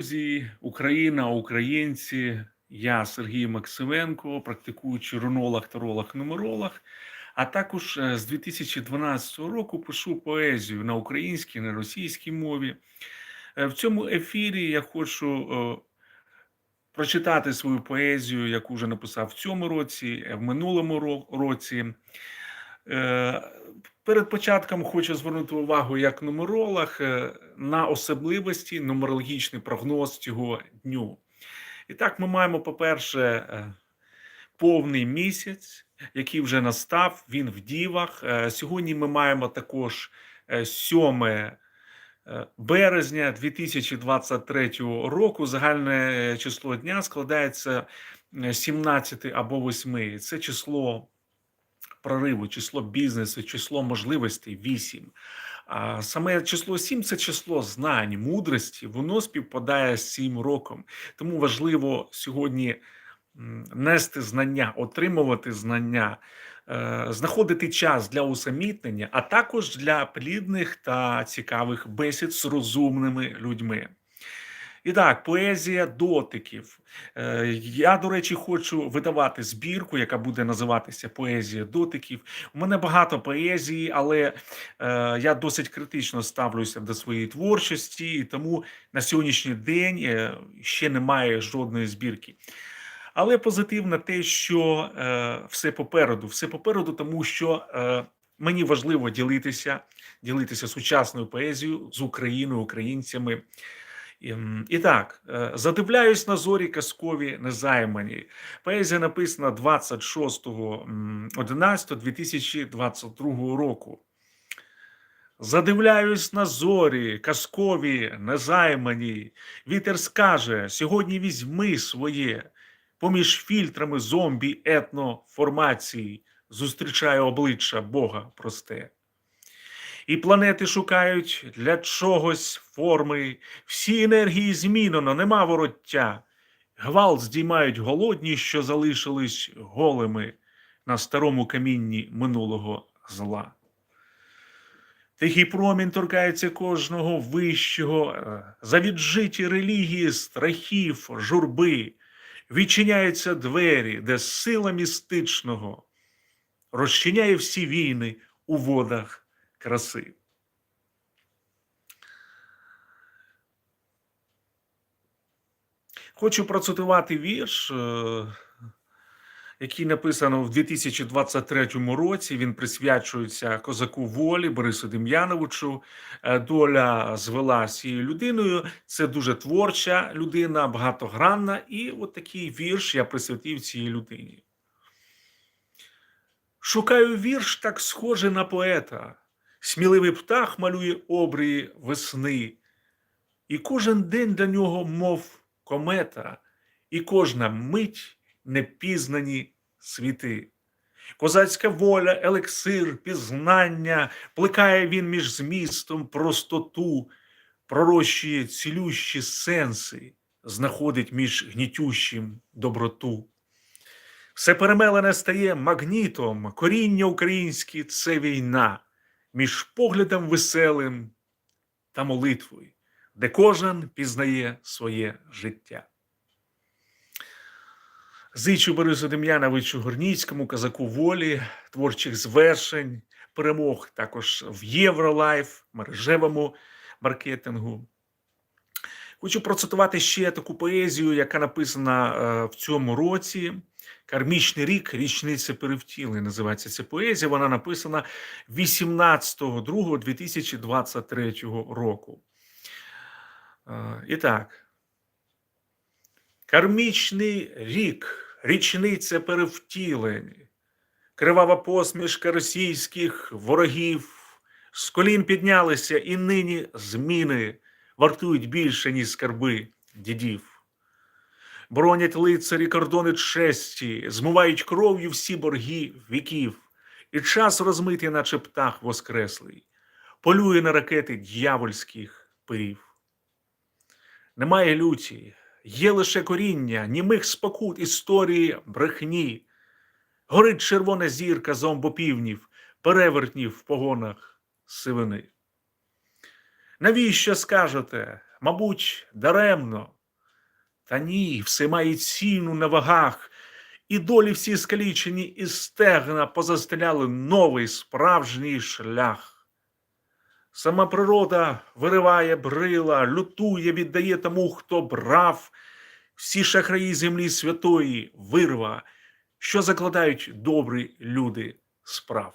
Друзі, Україна, українці, я Сергій Максименко, практикуючий рунолог, таролог, нумеролог. А також е, з 2012 року пишу поезію на українській, на російській мові. Е, В цьому ефірі я хочу е, прочитати свою поезію, яку вже написав в цьому році, в минулому році. Е, Перед початком хочу звернути увагу як нумеролог е, на особливості нумерологічний прогноз цього дню. І так, ми маємо, по-перше, е, повний місяць, який вже настав, він в дівах. Сьогодні ми маємо також е, 7 е, березня 2023 року. Загальне число дня складається е, 17 або 8. Це число прориву, число бізнесу, число можливостей 8. А саме число 7 – це число знань, мудрості, воно співпадає з цим роком. Тому важливо сьогодні нести знання, отримувати знання, е, знаходити час для усамітнення, а також для плідних та цікавих бесід з розумними людьми. І так, поезія дотиків. Е, Я, до речі, хочу видавати збірку, яка буде називатися Поезія дотиків. У мене багато поезії, але е, я досить критично ставлюся до своєї творчості, і тому на сьогоднішній день е, ще немає жодної збірки. Але позитивно те, що все попереду, все попереду, тому що мені важливо ділитися, ділитися сучасною поезією з Україною, українцями. І, так, е, задивляюсь на зорі казкові незаймані. Поезія написана 26.11.2022 року. Задивляюсь на зорі, казкові, незаймані. Вітер скаже: сьогодні візьми своє. Поміж фільтрами зомбі етноформації зустрічає обличчя Бога просте. І планети шукають для чогось форми, всі енергії змінено, нема вороття. Гвалт здіймають голодні, що залишились голими на старому камінні минулого зла. Тихий промінь торкається кожного вищого, е, за віджиті релігії, страхів, журби, відчиняються двері, де сила містичного розчиняє всі війни у водах краси. Хочу процитувати вірш, е, який написано в 2023 році. Він присвячується козаку волі Борису Дем'яновичу. Е, Доля звела цією людиною. Це дуже творча людина, багатогранна. І от такий вірш я присвятив цій людині. Шукаю вірш так схожий на поета. Сміливий птах малює обрії весни, і кожен день для нього, мов комета, і кожна мить непізнані світи. Козацька воля, елексир, пізнання, плекає він між змістом простоту, пророщує цілющі сенси, знаходить між гнітющим доброту. Все перемелене стає магнітом, коріння українське це війна між поглядом веселим та молитвою, де кожен пізнає своє життя. Зичу Борису Дем'яновичу Горніцькому, казаку волі, творчих звершень, перемог також в Євролайф, мережевому маркетингу. Хочу процитувати ще таку поезію, яка написана е, в цьому році. Кармічний рік, річниця перевтілення, називається ця поезія. Вона написана 18.02.2023 року. Е, І так. Кармічний рік, річниця перевтілень, кривава посмішка російських ворогів, з колін піднялися і нині зміни вартують більше, ніж скарби дідів. Бронять лицарі кордони честі, змивають кров'ю всі борги віків, і час розмитий, наче птах воскреслий, полює на ракети д'явольських пирів. Немає люті, є лише коріння, німих спокут історії брехні. Горить червона зірка зомбопівнів, перевертнів в погонах сивини. Навіщо скажете? Мабуть, даремно. Та ні, все має ціну на вагах, і долі всі скалічені і стегна позастеляли новий справжній шлях. Сама природа вириває брила, лютує, віддає тому, хто брав всі шахраї землі святої вирва, що закладають добрі люди справ.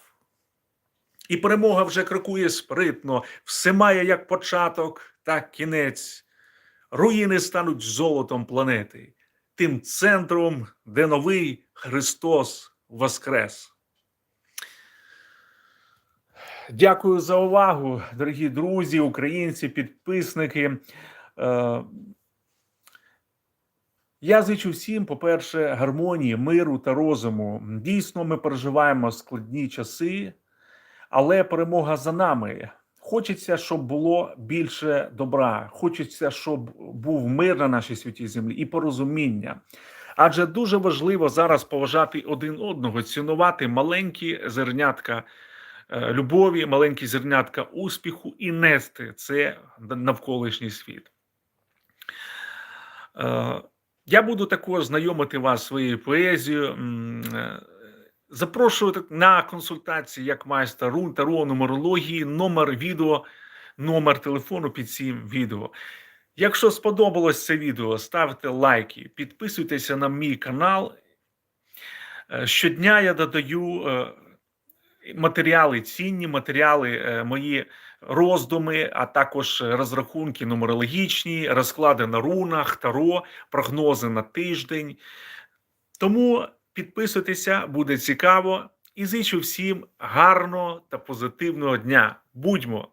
І перемога вже крокує спритно, все має як початок, так кінець. Руїни стануть золотом планети, тим центром, де новий Христос воскрес. Дякую за увагу, дорогі друзі, українці, підписники. Е, Я зичу всім, по-перше, гармонії, миру та розуму. Дійсно, ми переживаємо складні часи, але перемога за нами. Хочеться, щоб було більше добра. Хочеться, щоб був мир на нашій святій землі і порозуміння. Адже дуже важливо зараз поважати один одного, цінувати маленькі зернятка е, любові, маленькі зернятка успіху і нести це навколишній світ. Е, Я буду також знайомити вас своєю поезією. Запрошую на консультації як майстер рун, таро, нумерології, номер відео, номер телефону під цим відео. Якщо сподобалось це відео, ставте лайки, підписуйтеся на мій канал. Е, Щодня я додаю е, матеріали, цінні матеріали, е, мої роздуми, а також розрахунки нумерологічні, розклади на рунах, таро, прогнози на тиждень. Тому підписуйтеся, буде цікаво. І зичу всім гарного та позитивного дня. Будьмо